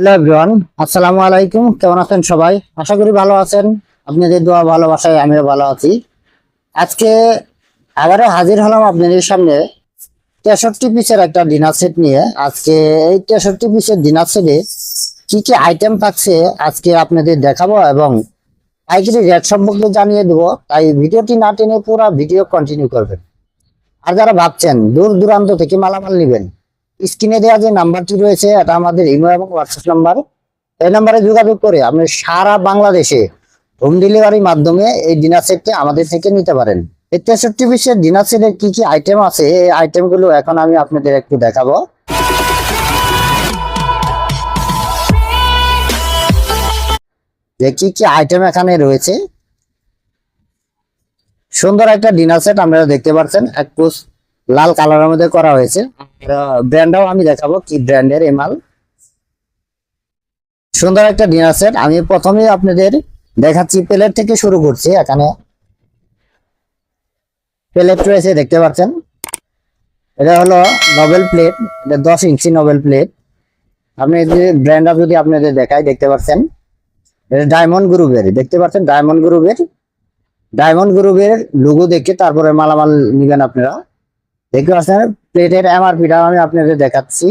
Hello everyone, আসসালামু আলাইকুম। কেমন আছেন সবাই? আশা করি ভালো আছেন। আপনাদের দোয়া ভালোবাসায় আমিও ভালো আছি। আজকে আবারও হাজির হলাম আপনাদের সামনে তেষট্টি পিসের একটা ডিনার সেট নিয়ে। আজকে এই তেষট্টি পিসের ডিনার সেটে কি কি আইটেম থাকছে আজকে আপনাদের দেখাবো এবং পাইকারি রেট সম্পর্কে জানিয়ে দেবো। তাই ভিডিওটি না টেনে পুরো ভিডিও কন্টিনিউ করবেন। আর যারা ভাবছেন দূর দূরান্ত থেকে মালামাল নেবেন স্ক্রিনে দেওয়া যে নাম্বারটি রয়েছে, এটা আমাদের ইমো এবং হোয়াটসঅ্যাপ নাম্বার। এই নাম্বারে যোগাযোগ করে আপনি সারা বাংলাদেশে হোম ডেলিভারির মাধ্যমে এই ডিনার সেটটি আমাদের থেকে নিতে পারেন। এই তেষট্টি পিসের ডিনার সেটের কি কি আইটেম আছে? এই আইটেমগুলো এখন আমি আপনাদের একটু দেখাবো। যে কি কি আইটেম এখানে রয়েছে? সুন্দর একটা ডিনার সেট আপনারা দেখতে পাচ্ছেন। এক পিস লাল কালারের মধ্যে করা হয়েছে। ব্র্যান্ডটাও আমি দেখাবো কি ব্র্যান্ডের এই মাল। সুন্দর একটা ডিনার সেট। আমি প্রথমে আপনাদের দেখাচ্ছি, প্লেট থেকে শুরু করছি। এখানে প্লেট রয়েছে, দেখতে পাচ্ছেন? এটা হলো নোবেল প্লেট এটা দশ ইঞ্চি নোবেল প্লেট আপনি যদি ব্র্যান্ডটা যদি আপনাদের দেখাই, দেখতে পাচ্ছেন? এটা ডায়মন্ড গ্রুপের দেখতে পাচ্ছেন? ডায়মন্ড গ্রুপের ডায়মন্ড গ্রুপের লোগো দেখে তারপরে মালামাল নিবেন আপনারা। দেখতে পাচ্ছেন? প্লেটের এমআরপিটা আমি আপনাদের দেখাচ্ছি।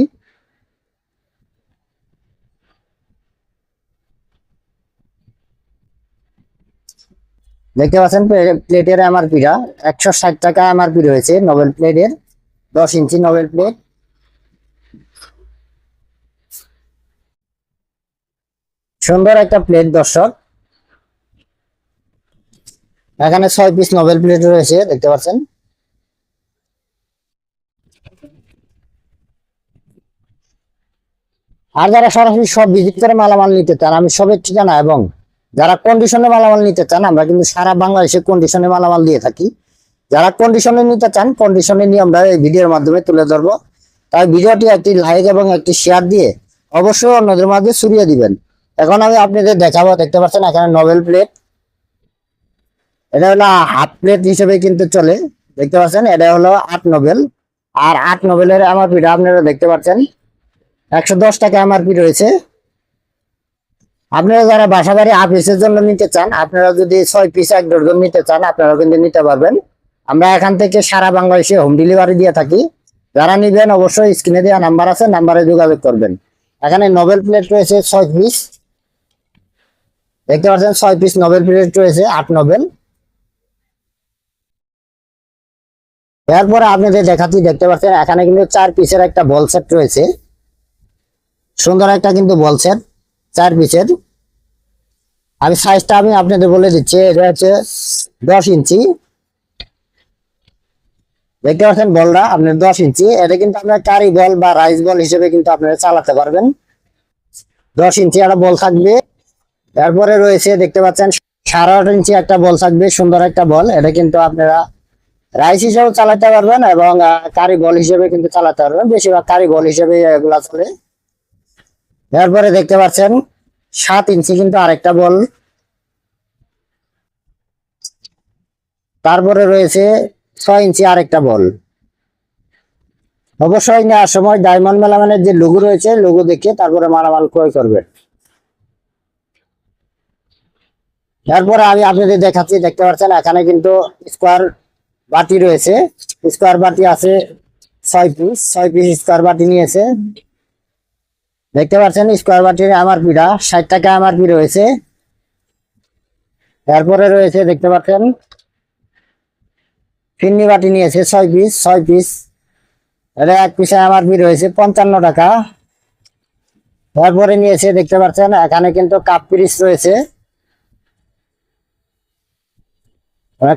দেখতে পাচ্ছেন? প্লেটের এমআরপিটা একশো ষাট টাকা এমআরপি রয়েছে নোবেল প্লেটের দশ ইঞ্চি নোবেল প্লেট সুন্দর একটা প্লেট দর্শক। এখানে ছয় পিস নোবেল প্লেট রয়েছে, দেখতে পাচ্ছেন? আর যারা সরাসরি সব ভিজিট করে মালামাল নিতে চান, আমি সবের ঠিকানা এবং যারা কন্ডিশনে মালামাল নিতে চান, আমরা কিন্তু সারা বাংলাদেশে কন্ডিশনে মালামাল দিয়ে থাকি। যারা কন্ডিশনে নিতে চান কন্ডিশনে নিয়ে আমরা এই ভিডিওর মাধ্যমে তুলে ধরবো। তাই ভিডিওটি একটি লাইক এবং একটি শেয়ার দিয়ে অবশ্যই অন্যদের মাঝে ছড়িয়ে দিবেন। এখন আমি আপনাদের দেখাবো, দেখতে পাচ্ছেন এখানে নোবেল প্লেট এটা হলো হাফ প্লেট হিসেবে কিন্তু চলে। দেখতে পাচ্ছেন, এটা হলো আট নোবেল আর আট নভেলের আমার এমআরপিটা আপনারা দেখতে পাচ্ছেন। একশো দশ টাকা এমআরপি রয়েছে। আপনারা যারা বাসা বাড়ি আপিসের জন্য নিতে চান, আপনারা যদি ছয় পিস এক ডজন নিতে চান আপনারা কিন্তু নিতে পারবেন। আমরা এখান থেকে সারা বাংলাদেশে হোম ডেলিভারি দিয়ে থাকি। যারা নিবেন অবশ্যই স্ক্রিনে দেওয়া নাম্বার আছে নাম্বারে যোগাযোগ করবেন। এখানে নোবেল প্লেট রয়েছে ছয় পিস দেখতে পাচ্ছেন, ছয় পিস নোবেল প্লেট রয়েছে, আট নোবেল এরপরে আপনাদের দেখাচ্ছি, দেখতে পাচ্ছেন, এখানে কিন্তু চার পিসের একটা বল সেট রয়েছে। সুন্দর একটা কিন্তু বলছেন চার পিসের আমি সাইজটা আমি আপনাদের বলে দিচ্ছি, এটা হচ্ছে দশ ইঞ্চি। দেখতে পাচ্ছেন বলটা, আপনার দশ ইঞ্চি। এটা কিন্তু আপনার কারি বল বা রাইস বল হিসেবে কিন্তু আপনারা চালাতে পারবেন। দশ ইঞ্চি একটা বল থাকবে। তারপরে রয়েছে, দেখতে পাচ্ছেন, সাড়ে আট ইঞ্চি একটা বল থাকবে, সুন্দর একটা বল এটা কিন্তু আপনারা রাইস হিসেবে চালাতে পারবেন এবং কারি বল হিসেবে কিন্তু চালাতে পারবেন। বেশিরভাগ কারি বল হিসেবে এগুলা চলে এরপরে দেখতে পাচ্ছেন সাত ইঞ্চি কিন্তু আরেকটা বল। তারপরে রয়েছে ছয় ইঞ্চি আরেকটা বল। অবশ্যই নেওয়ার সময় ডায়মন্ড মেলামানের যে লোগো রয়েছে লোগো দেখে তারপরে মালামাল ক্রয় করবেন এরপরে আমি আপনাদের দেখাচ্ছি, দেখতে পাচ্ছেন এখানে কিন্তু স্কোয়ার বাটি রয়েছে। স্কোয়ার বাটি আছে ছয় পিস ছয় পিস স্কোয়ার বাটি নিয়েছে। দেখতে পাচ্ছেন স্কোয়ার বাটির আমার পিঠা ষাট টাকা আমার পি রয়েছে। তারপরে রয়েছে, দেখতে পাচ্ছেন, ফিন্নি বাটি নিয়েছে, ছয় পিস ছয় পিস এটা এক পিসে আমার পি রয়েছে, পঞ্চান্ন টাকা। তারপরে নিয়েছে, দেখতে পাচ্ছেন, এখানে কিন্তু কাপ পিরিস রয়েছে।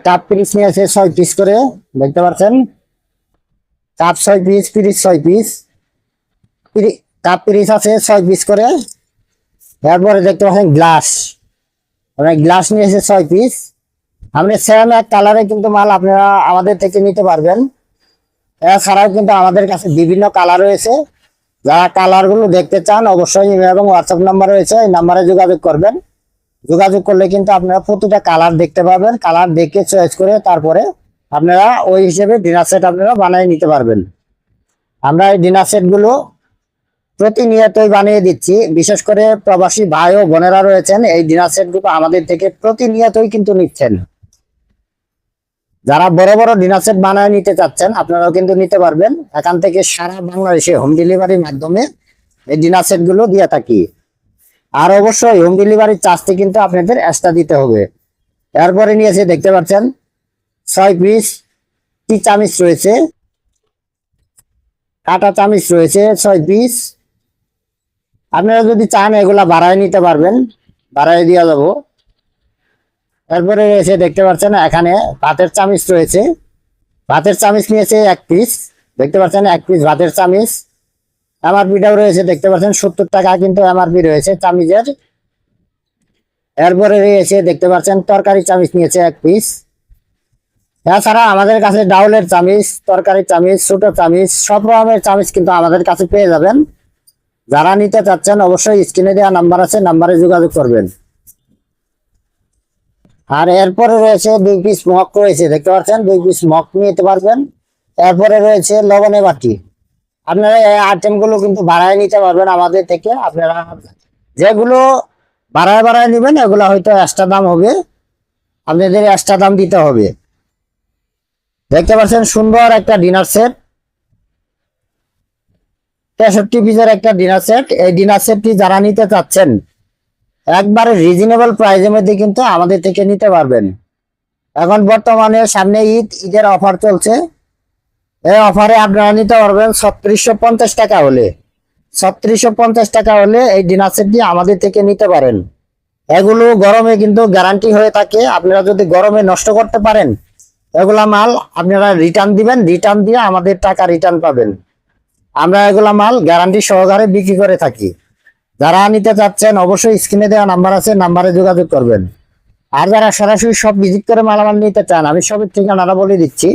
কাপ পিরিস নিয়েছে, ছয় পিস করে, দেখতে পাচ্ছেন। কাপ ছয় পিস পিরিস ছয় পিস কাপ পিরিস আছে, ছয় পিস করে। এরপরে দেখতে পাচ্ছেন গ্লাস মানে গ্লাস নিয়েছে ছয় পিস আপনি সেম এক কালারে কিন্তু মাল আপনারা আমাদের থেকে নিতে পারবেন। এছাড়াও কিন্তু আমাদের কাছে বিভিন্ন কালার রয়েছে। যারা কালারগুলো দেখতে চান, অবশ্যই এবং হোয়াটসঅ্যাপ নাম্বার রয়েছে। এই নাম্বারে যোগাযোগ করবেন। যোগাযোগ করলে কিন্তু আপনারা প্রতিটা কালার দেখতে পাবেন। কালার দেখে চয়েস করে তারপরে আপনারা ওই হিসেবে ডিনার সেট আপনারা বানিয়ে নিতে পারবেন। আমরা এই ডিনার সেটগুলো প্রতিনিয়তই বানিয়ে দিচ্ছি, বিশেষ করে প্রবাসী ভাই ও বোনেরা রয়েছেন, এই ডিনার সেটগুলো আমাদের থেকে প্রতিনিয়তই কিন্তু নিচ্ছেন। যারা বড় বড় ডিনার সেট বানায় নিতে চাচ্ছেন, আপনারাও কিন্তু নিতে পারবেন। এখান থেকে সারা বাংলাদেশে হোম ডেলিভারির মাধ্যমে এই ডিনার সেটগুলো দিয়ে থাকি। আর অবশ্যই হোম ডেলিভারির চার্জটি কিন্তু আপনাদের এক্সট্রা দিতে হবে। এরপরে নিয়েছে দেখতে পাচ্ছেন, ছয় পিস টি চামিচ রয়েছে, কাটা চামিচ রয়েছে, ছয় পিস আপনারা যদি চান এগুলা বাড়ায় নিতে পারবেন, বাড়ায় দেওয়া যাব। তারপরে রয়েছে দেখতে পাচ্ছেন এখানে ভাতের চামিচ রয়েছে। ভাতের চামিচ নিয়েছে এক পিস দেখতে পাচ্ছেন এক পিস ভাতের চামিচ। এমআরপিটাও রয়েছে, দেখতে পাচ্ছেন সত্তর টাকা কিন্তু এমআরপি রয়েছে চামিচের। এরপরে রয়েছে দেখতে পাচ্ছেন তরকারি চামিচ নিয়েছে এক পিস এছাড়া আমাদের কাছে ডাউলের চামিচ তরকারি চামিচ, ছোট চামিচ, সব রকমের চামিচ কিন্তু আমাদের কাছে পেয়ে যাবেন। যারা নিতে চাচ্ছেন অবশ্যই স্ক্রিনে দেওয়া নাম্বার আছে, নাম্বারে যোগাযোগ করবেন। আর এরপরে রয়েছে দুই পিস মগ রয়েছে, দেখতে পাচ্ছেন? দুই পিস মগ নিতে পারবেন। এরপরে রয়েছে লবণে বাটি। আপনারা এই আইটেমগুলো কিন্তু বাড়ায় নিতে পারবেন আমাদের থেকে। আপনারা যেগুলো বাড়ায় বাড়ায় নেবেন, এগুলো হয়তো এক্সট্রা দাম হবে। আপনাদের এক্সট্রা দাম দিতে হবে। দেখতে পাচ্ছেন সুন্দর একটা ডিনার সেট তেষট্টি পিসের একটা ডিনার সেট। এই ডিনার সেটটি যারা নিতে চাচ্ছেন, একবারে রিজনেবল প্রাইসের মধ্যে কিন্তু আমাদের থেকে নিতে পারবেন। এখন বর্তমানে সামনে ঈদ, ঈদের অফার চলছে। এই অফারে আপনারা নিতে পারবেন ছত্রিশশো পঞ্চাশ টাকা হলে। ছত্রিশশো পঞ্চাশ টাকা হলে এই ডিনার সেটটি আমাদের থেকে নিতে পারেন। এগুলো গরমে কিন্তু গ্যারান্টি হয়ে থাকে। আপনারা যদি গরমে নষ্ট করতে পারেন, এগুলা মাল আপনারা রিটার্ন দিবেন। রিটার্ন দিয়ে আমাদের টাকা রিটার্ন পাবেন। আমরা এগুলা মাল গ্যারান্টি সহকারে বিক্রি করে থাকি। যারা নিতে চাচ্ছেন অবশ্যই স্ক্রিনে দেওয়া নাম্বার আছে নাম্বারে যোগাযোগ করবেন। আর যারা সরাসরি সব ভিজিট করে মালামাল নিতে চান, আমি সবের ঠিকানাটা বলে দিচ্ছি।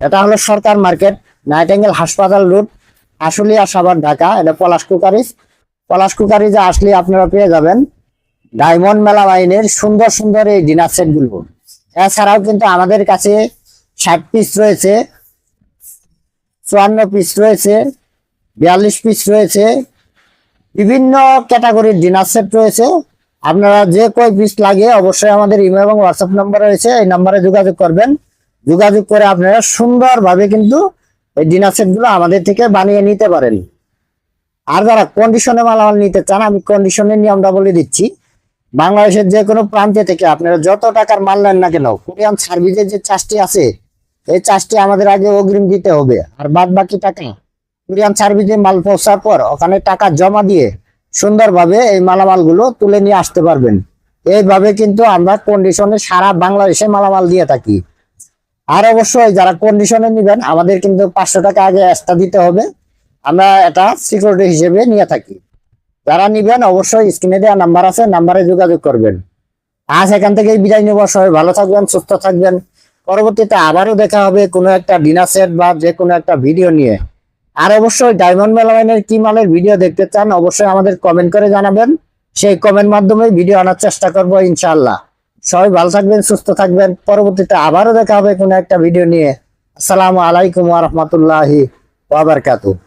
এটা হলো সরকার মার্কেট নাইটেঙ্গেল হাসপাতাল রোড, আশুলিয়া সাভার, ঢাকা। এটা পলাশ কুকারিজ। পলাশ কুকারিজে আসলে আপনারা পেয়ে যাবেন ডায়মন্ড মেলা বাইনের সুন্দর সুন্দর এই ডিনার সেটগুলো। এছাড়াও কিন্তু আমাদের কাছে ষাট পিস রয়েছে। চুয়ান্ন পিস রয়েছে, বিয়াল্লিশ পিস রয়েছে, বিভিন্ন ক্যাটাগরির ডিনার সেট রয়েছে। আপনারা যে কয় পিস লাগে অবশ্যই আমাদের ইমেল এবং হোয়াটসঅ্যাপ নাম্বার রয়েছে, এই নাম্বারে যোগাযোগ করবেন। যোগাযোগ করে আপনারা সুন্দরভাবে কিন্তু এই ডিনার সেটগুলো আমাদের থেকে বানিয়ে নিতে পারেন। আর যারা কন্ডিশনে মালামাল নিতে চান, আমি কন্ডিশনের নিয়মটা বলে দিচ্ছি। বাংলাদেশের যে কোনো প্রান্তে থেকে আপনারা যত টাকার মাল নেন না কেন, কোরিয়ান সার্ভিসের যে চার্জটি আছে এই চার্জটি আমাদের আগে অগ্রিম দিতে হবে। আর বাদ বাকি টাকা কুরিয়ান সার্ভিসে মাল পৌঁছার পর ওখানে টাকা জমা দিয়ে সুন্দরভাবে এই মালামালগুলো তুলে নিয়ে আসতে পারবেন। এইভাবে কিন্তু আমরা কন্ডিশনে সারা বাংলাদেশে মালামাল দিয়ে থাকি। আর অবশ্যই যারা কন্ডিশনে নেবেন, আমাদের কিন্তু পাঁচশো টাকা আগে এক্সট্রা দিতে হবে। আমরা এটা সিকিউরিটি হিসেবে নিয়ে থাকি। যারা নিবেন, অবশ্যই স্ক্রিনে দেওয়া নাম্বার আছে নাম্বারে যোগাযোগ করবেন। আজ এখান থেকে বিদায় নেব। সবাই ভালো থাকবেন, সুস্থ থাকবেন। পরবর্তীতে আবারও দেখা হবে কোনো একটা ডিনার সেট বা যে কোনো একটা ভিডিও নিয়ে। আর অবশ্যই ডায়মন্ড মেলামাইনের কি মালের ভিডিও দেখতে চান, অবশ্যই আমাদের কমেন্ট করে জানাবেন। সেই কমেন্ট মাধ্যমে ভিডিও আনার চেষ্টা করব ইনশাল্লাহ সবাই ভালো থাকবেন, সুস্থ থাকবেন। পরবর্তীতে আবারও দেখা হবে কোনো একটা ভিডিও নিয়ে। আসসালামু আলাইকুম ওয়া বারাকাতুহু।